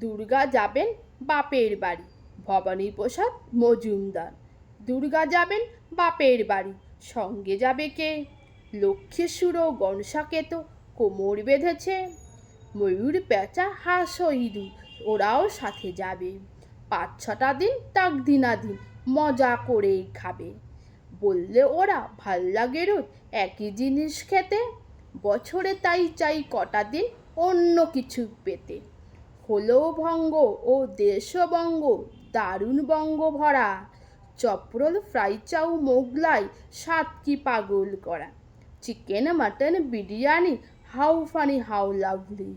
দুর্গা যাবেন বাপের বাড়ি। ভবানী প্রসাদ, মজুমদার। দুর্গা যাবেন বাপের বাড়ি। সঙ্গে যাবে কে? লক্ষ্মীসুর ও গণসাকেত কোমর বেঁধেছে। ময়ূর, পেঁচা, হাঁস ইঁদুর, ওরাও সাথে যাবে। পাঁচ ছটা দিন, তাক দিনা দিন, মজা করেই খাবে। বললে ওরা, ভালো লাগে রোজ, একই জিনিস খেতে। বছরে তাই চাই কটা দিন অন্য কিছু পেতে। হলো ভঙ্গ ও দেশবঙ্গ দারুণ বঙ্গ ভরা চপ্রল ফ্রাই চাউ মোগলাই সাত কি পাগল করা। Chicken, mutton, biryani, how funny, how lovely.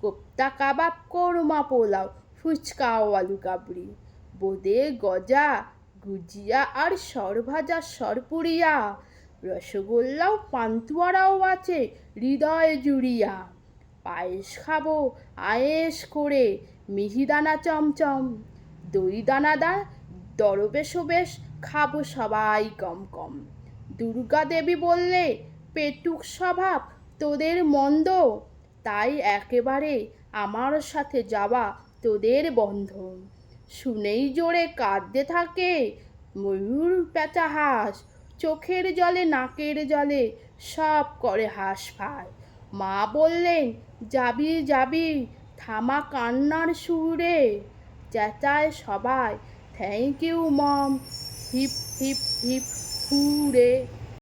Kofta kebab, korma pulao, phuchka ও আলু কাবড়ি বোঁদে, গজা, গুজিয়া আর সরভাজা সরপুরিয়া। রসগোল্লাও, পান্তুয়ারাও আছে, হৃদয় জুড়িয়া। পায়েস খাব, আয়েস করে। মিহিদানা চমচম, দই দানাদার দরবেশ বেশ, খাব সবাই কম কম। দুর্গা দেবী বললে, পেটুক স্বভাব তোদের মন্দ। তাই একেবারে আমার সাথে যাওয়া তোদের বন্ধ। শুনেই জোরে কাঁদতে থাকে ময়ূর পেঁচা হাঁস। চোখের জলে, নাকের জলে সব করে হাঁস ফাঁস। মা বললেন, যাবি যাবি, থামা কান্নার সুরে, চেঁচায় সবাই thank you mom hip hip hip, hurray.